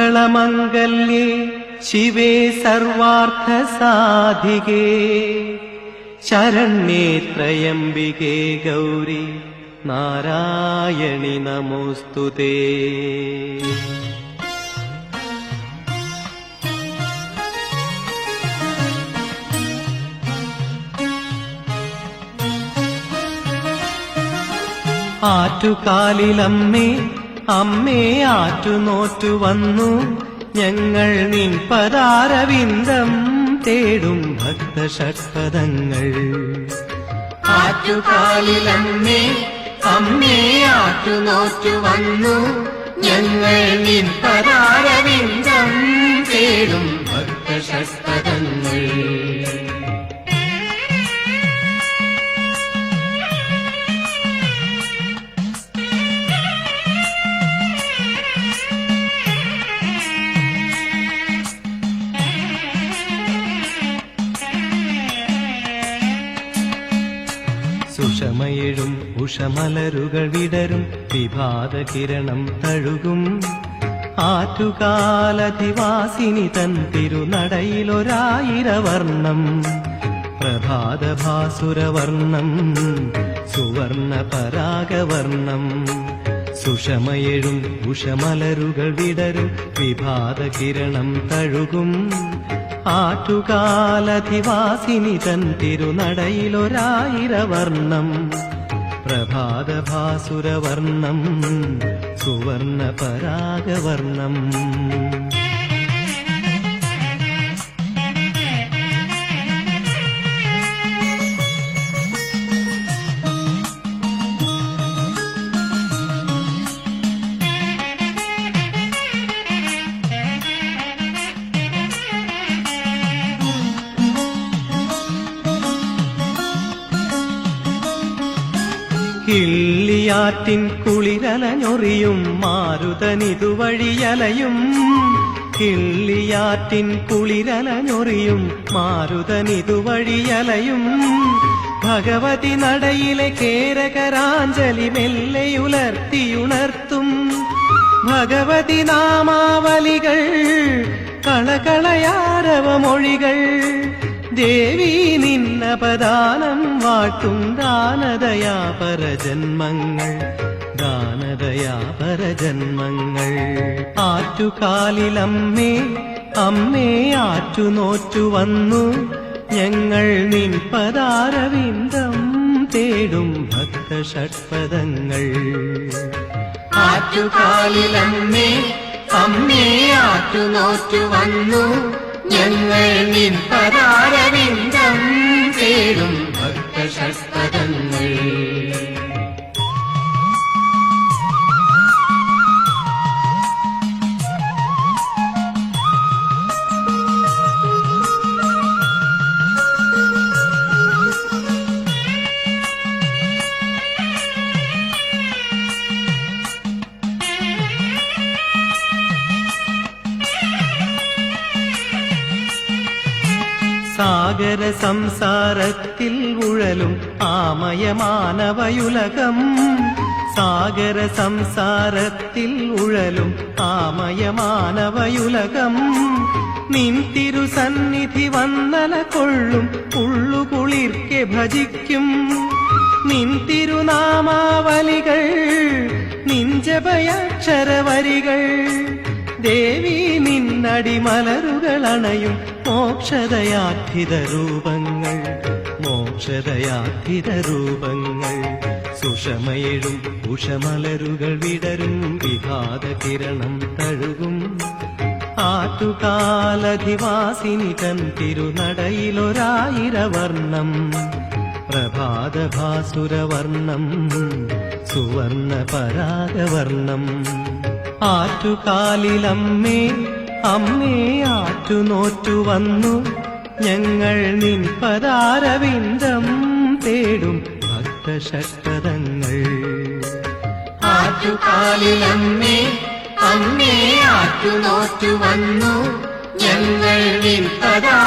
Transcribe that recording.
സർവമംഗളമംഗല്യേ ശിവേ സർവാർത്ഥസാധികേ ശരണ്യേ ത്രയംബികേ ഗൗരി നാരായണി നമോസ്തുതേ ആറ്റുകാലിലമ്മേ അമ്മേ ആറ്റുനോറ്റു വന്നു. ഞങ്ങൾ നിൻ പദാരവിന്ദം തേടും ഭക്തഷഡ്പദങ്ങൾ ആറ്റുകാലിൽ അമ്മേ അമ്മേ ആറ്റുനോറ്റു വന്നു. ഞങ്ങൾ നിൻ പദാരവിന്ദം സുഷമയെഴും ഉഷമലരുകൾ വിടരും വിഭാത കിരണം തഴുകും. ആറ്റുകാലധിവാസിനി തൻ തിരുനടയിലൊരായിരവർണം. പ്രഭാതഭാസുരവർണം സുവർണ പരാഗവർണം സുഷമയെഴും ഉഷമലരുകൾ വിടരും വിഭാത കിരണം തഴുകും. ആറ്റുകാലധിവാസിനി തൻ തിരുനടയിലൊരായിരവർണം. പ്രഭാതഭാസുരവർണം സുവർണ പരാഗവർണം കിള്ളിയാറ്റിൻ കുളിരലഞ്ഞൊറിയും മാരുതനിതുവഴിയലയും. കിള്ളിയാറ്റിൻ കുളിരലഞ്ഞൊറിയും മാരുതനിതുവഴിയലയും. ഭഗവതി നടയിലെ കേരകരാഞ്ജലി മെല്ലെയുലർത്തിയുണർത്തും. ഭഗവതി നാമാവലികൾ കളകളയാരവമൊഴികൾ. ദേവി നിന്നപദാനം വാട്ടും ദാനദയാ പരജന്മങ്ങൾ. ദാനദയാ പരജന്മങ്ങൾ. ആറ്റുകാലിലമ്മേ അമ്മേ ആറ്റുനോറ്റു വന്നു. ഞങ്ങൾ നിൻ പദാരവിന്ദം തേടും ഭക്തഷഡ്പദങ്ങൾ. ആറ്റുകാലിലമ്മേ അമ്മേ ആറ്റുനോറ്റു വന്നു. ഞങ്ങൾ നിൻ പദാരവിന്ദം ചേരും ഭക്തഷഡ്പദങ്ങൾ സാഗര സംസാരത്തിൽ ഉഴലും ആമയമാനവയുലകം. സാഗര സംസാരത്തിൽ ഉഴലും ആമയമാനവയുലകം. നിൻ തിരുസന്നിധി വന്നല കൊള്ളും ഉള്ളുകുളിർക്കെ ഭജിക്കും. നിൻ ജപയക്ഷരവരികൾ. ദേവി നിന്നടിമലരുകളണയും മോക്ഷദയാഖിത രൂപങ്ങൾ മോക്ഷദയാഖിത രൂപങ്ങൾ. സുഷമയിടും ഉഷമലരുകൾ വിടരും വിഹാദ കിരണം തഴുകും. ആറ്റുകാലധിവാസിനി തൻ തിരുനടയിലൊരായിരവർണം പ്രഭാതഭാസുരവർണം സുവർണ പരാഗവർണം ആറ്റുകാലിലമ്മേ അമ്മേ ആറ്റുനോറ്റു വന്നു. ഞങ്ങൾ നിൻ പദാരവിന്ദം തേടും ഭക്തശക്തങ്ങൾ ആറ്റുകാലിലമ്മേ അമ്മേ ആറ്റുനോറ്റു വന്നു. ഞങ്ങൾ നിൻ പദാരവിന്ദം